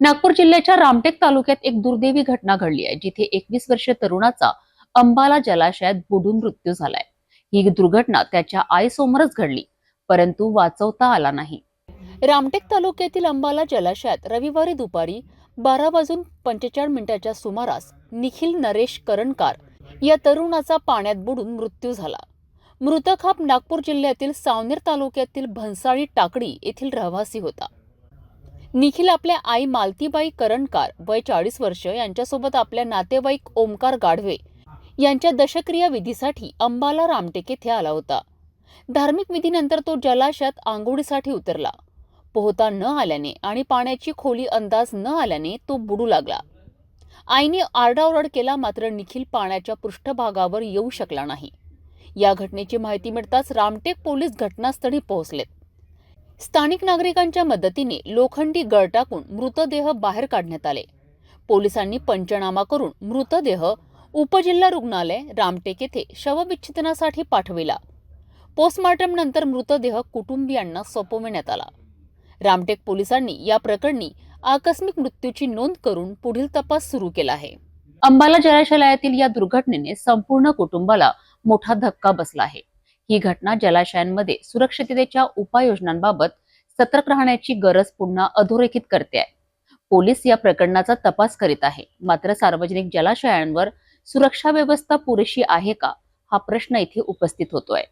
नागपूर जिल्ह्याच्या रामटेक तालुक्यात एक दुर्दैवी घटना घडली आहे जिथे एकवीस वर्षीय तरुणाचा अंबाला जलाशयात बुडून मृत्यू झालाय. ही दुर्घटना त्याच्या आईसमोरच घडली परंतु वाचवता आला नाही. रामटेक तालुक्यातील अंबाला जलाशयात रविवारी दुपारी बारा वाजून पंचेचाळीस मिनिटाच्या सुमारास निखिल नरेश करणकार या तरुणाचा पाण्यात बुडून मृत्यू झाला. मृतक हा नागपूर जिल्ह्यातील सावनेर तालुक्यातील भन्साळी टाकडी येथील रहिवासी होता. निखिल आपल्या आई मालतीबाई करणकार वय चाळीस वर्ष यांच्यासोबत आपल्या नातेवाईक ओमकार गाढवे यांच्या दशक्रिया विधीसाठी अंबाला रामटेक येथे आला होता. धार्मिक विधीनंतर तो जलाशयात आंघोळीसाठी उतरला. पोहता न आल्याने आणि पाण्याची खोली अंदाज न आल्याने तो बुडू लागला. आईने आरडाओरड केला मात्र निखिल पाण्याच्या पृष्ठभागावर येऊ शकला नाही. या घटनेची माहिती मिळताच रामटेक पोलीस घटनास्थळी पोहोचलेत. स्थानिक नागरिकांच्या मदतीने लोखंडी गळ टाकून मृतदेह बाहेर काढण्यात आले. पोलिसांनी पंचनामा करून मृतदेह उपजिल्हा रुग्णालय रामटेक येथे शवविच्छेदनासाठी पाठविला. पोस्टमार्टम नंतर मृतदेह कुटुंबियांना सोपविण्यात आला. रामटेक पोलिसांनी या प्रकरणी आकस्मिक मृत्यूची नोंद करून पुढील तपास सुरू केला आहे. अंबाला जलाशयातील या दुर्घटनेने संपूर्ण कुटुंबाला मोठा धक्का बसला आहे. ही घटना जलाशयांमध्ये सुरक्षिततेच्या उपाययोजनांबाबत सतर्क राहण्याची गरज पुन्हा अधोरेखित करते आहे. पोलीस या प्रकरणाचा तपास करीत आहे. मात्र सार्वजनिक जलाशयांवर सुरक्षा व्यवस्था पुरेशी आहे का? हा प्रश्न इथे उपस्थित होतोय.